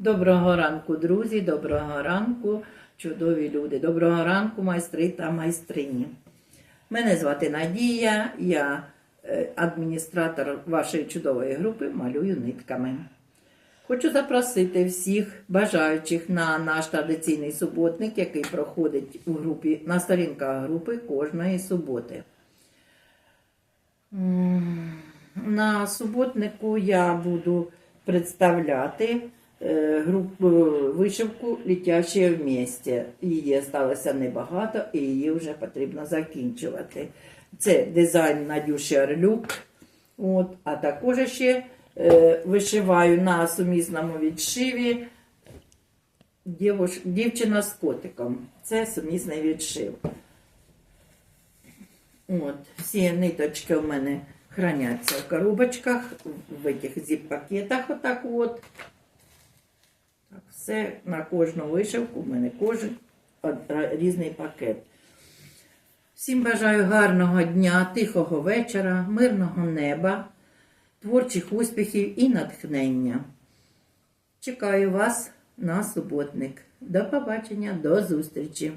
Доброго ранку, друзі, доброго ранку, чудові люди. Доброго ранку, майстри та майстрині. Мене звати Надія, я е, адміністратор вашої чудової групи Малюю нитками. Хочу запросити всіх бажаючих на наш традиційний суботник, який проходить у групі на сторінках групи кожної суботи. На суботнику я буду представляти групу вишивку Літяче в місті. Її залишилося небагато і її вже потрібно закінчувати. Це дизайн Надюші Орлюк. От, а також ще е, вишиваю на сумісному відшиві «Дівош- дівчина з котиком. Це сумісний відшив. От, всі ниточки у мене храняться в коробочках, в этих зіп-пакетах, отак от. Все на кожну вишивку, в мене кожен різний пакет. Всім бажаю гарного дня, тихого вечора, мирного неба, творчих успіхів і натхнення. Чекаю вас на суботник. До побачення, до зустрічі!